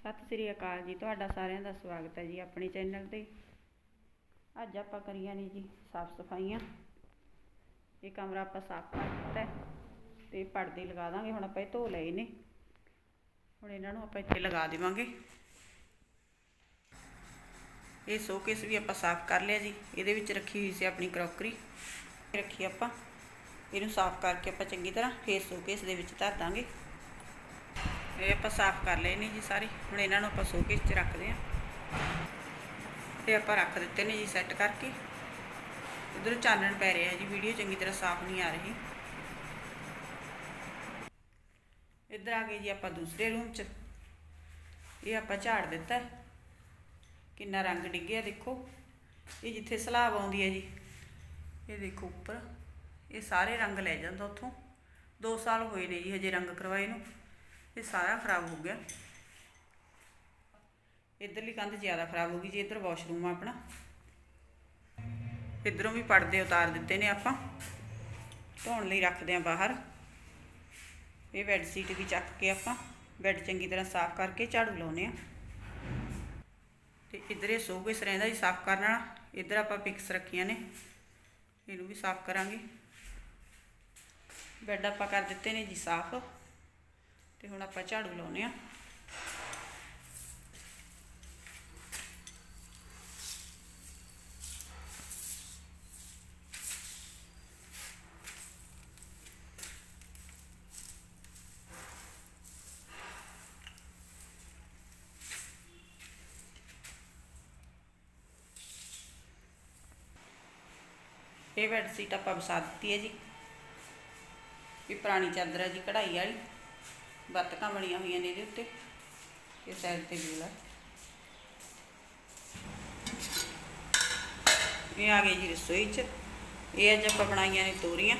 ਸਤਿ ਸ੍ਰੀ ਅਕਾਲ ਜੀ, ਤੁਹਾਡਾ ਸਾਰਿਆਂ ਦਾ ਸਵਾਗਤ ਹੈ ਜੀ ਆਪਣੇ ਚੈਨਲ ਤੇ। ਅੱਜ ਆਪਾਂ ਕਰੀਆਂ ਨੇ ਜੀ ਸਾਫ਼ ਸਫਾਈਆਂ। ਇਹ ਕਮਰਾ ਆਪਾਂ ਸਾਫ਼ ਕਰ ਦਿੱਤਾ ਹੈ ਤੇ ਪਰਦੇ ਲਗਾ ਦਾਂਗੇ, ਹੁਣ ਆਪਾਂ ਇਹ ਧੋ ਲਏ ਨੇ। ਹੁਣ ਇਹਨਾਂ ਨੂੰ ਆਪਾਂ ਇੱਥੇ ਲਗਾ ਦੇਵਾਂਗੇ। ਇਹ ਸ਼ੋਕੇਸ ਵੀ ਆਪਾਂ ਸਾਫ਼ ਕਰ ਲਿਆ ਜੀ। ਇਹਦੇ ਵਿੱਚ ਰੱਖੀ ਹੋਈ ਸੀ ਆਪਣੀ ਕਰੋਕਰੀ ਰੱਖੀ ਆਪਾਂ। ਇਹਨੂੰ ਸਾਫ਼ ਕਰਕੇ ਆਪਾਂ ਚੰਗੀ ਤਰ੍ਹਾਂ ਫੇਰ ਸ਼ੋਕੇਸ ਦੇ ਵਿੱਚ ਧਰ ਦਾਂਗੇ। ਇਹ ਆਪਾਂ ਸਾਫ਼ ਕਰ ਲਏ ਨੇ ਜੀ ਸਾਰੇ। ਹੁਣ ਇਹਨਾਂ ਨੂੰ ਆਪਾਂ ਸ਼ੋਕੇਸ 'ਚ ਰੱਖਦੇ ਆਂ ਤੇ ਆਪਾਂ ਰੱਖ ਦਿੱਤੇ ਨੇ ਜੀ ਸੈੱਟ ਕਰਕੇ। ਇਧਰ ਚਾਨਣ ਪੈ ਰਿਹਾ ਜੀ ਵੀਡੀਓ ਚੰਗੀ ਤਰ੍ਹਾਂ ਸਾਫ਼ ਨਹੀਂ ਆ ਰਹੀ। ਇੱਧਰ ਆ ਗਏ ਜੀ ਆਪਾਂ ਦੂਸਰੇ ਰੂਮ 'ਚ। ਇਹ ਆਪਾਂ ਝਾੜ ਦਿੱਤਾ। ਕਿੰਨਾ ਰੰਗ ਡਿੱਗਿਆ ਦੇਖੋ। ਇਹ ਜਿੱਥੇ ਸਲਾਬ ਆਉਂਦੀ ਹੈ ਜੀ, ਇਹ ਦੇਖੋ ਉੱਪਰ। ਇਹ ਸਾਰੇ ਰੰਗ ਲੈ ਜਾਂਦਾ ਉੱਥੋਂ। 2 ਸਾਲ ਹੋਏ ਨੇ ਜੀ ਹਜੇ ਰੰਗ ਕਰਵਾਏ ਨੂੰ। ਇਹ ਸਾਰਾ ਖਰਾਬ ਹੋ ਗਿਆ। ਇਧਰਲੀ ਕੰਧ ਜ਼ਿਆਦਾ ਖਰਾਬ ਹੋ ਗਈ, ਜੀ ਇਧਰ ਵਾਸ਼ਰੂਮ ਆ ਆਪਣਾ। ਇਧਰੋਂ ਵੀ ਪਰਦੇ ਉਤਾਰ ਦਿੱਤੇ ਨੇ ਆਪਾਂ। ਧੋਣ ਲਈ ਰੱਖਦੇ ਆ ਬਾਹਰ। ਇਹ ਬੈੱਡ ਸ਼ੀਟ ਵੀ ਚੱਕ ਕੇ ਆਪਾਂ ਬੈੱਡ ਚੰਗੀ ਤਰ੍ਹਾਂ ਸਾਫ਼ ਕਰਕੇ ਝਾੜੂ ਲਾਉਨੇ ਆ ਤੇ ਇਧਰ ਇਹ ਸੋਕੇਸ ਰਹਿੰਦਾ ਜੀ ਸਾਫ਼ ਕਰਨ ਵਾਲਾ। ਇਧਰ ਆਪਾਂ ਪਿਕਸ ਰੱਖੀਆਂ ਨੇ। ਇਹਨੂੰ ਵੀ ਸਾਫ਼ ਕਰਾਂਗੇ। ਬੈੱਡ ਆਪਾਂ ਕਰ ਦਿੱਤੇ ਨੇ ਜੀ ਸਾਫ਼। ਤੇ ਹੁਣ ਆਪਾਂ ਝਾੜੂ ਲਾਉਨੇ ਆ ਇਹ ਬੈੱਡ ਸ਼ੀਟ ਆਪਾਂ ਵਿਛਾ ਦਿੱਤੀ ਹੈ ਜੀ। ਇਹ ਪੁਰਾਣੀ ਚਾਦਰ ਹੈ ਜੀ, ਕਢਾਈ ਵਾਲੀ। ਬੱਤਕਾਂ ਬਣੀਆਂ ਹੋਈਆਂ ਨੇ ਇਹਦੇ ਉੱਤੇ। ਇਹ ਸਾਈਡ ਤੇ ਗੋਲਾ ਇਹ ਆ ਗਈ ਜੀ ਰਸੋਈ 'ਚ। ਇਹ ਅੱਜ ਆਪਾਂ ਬਣਾਈਆਂ ਨੇ ਤੋਰੀਆਂ।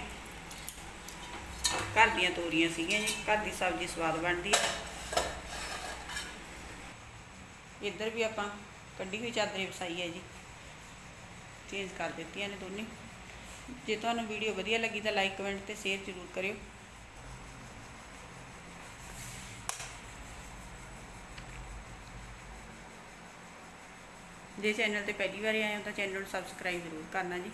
ਘਰ ਦੀਆਂ ਤੋਰੀਆਂ ਸੀਗੀਆਂ ਜੀ। ਘਰ ਦੀ ਸਬਜ਼ੀ ਸਵਾਦ ਬਣਦੀ ਹੈ ਇੱਧਰ ਵੀ ਆਪਾਂ ਕੱਢੀ ਹੋਈ ਚਾਦਰੇ ਵਸਾਈ ਹੈ ਜੀ। ਚੇਂਜ ਕਰ ਦਿੱਤੀਆਂ ਨੇ ਦੋਨੇ। ਜੇ ਤੁਹਾਨੂੰ ਵੀਡੀਓ ਵਧੀਆ ਲੱਗੀ ਤਾਂ ਲਾਈਕ ਕਮੈਂਟ ਤੇ ਸ਼ੇਅਰ ਜ਼ਰੂਰ ਕਰਿਓ। ਜੇ ਚੈਨਲ ਤੇ ਪਹਿਲੀ ਵਾਰ ਆਏ ਹੋ ਤਾਂ ਚੈਨਲ ਨੂੰ ਸਬਸਕ੍ਰਾਈਬ ਜ਼ਰੂਰ ਕਰਨਾ ਜੀ।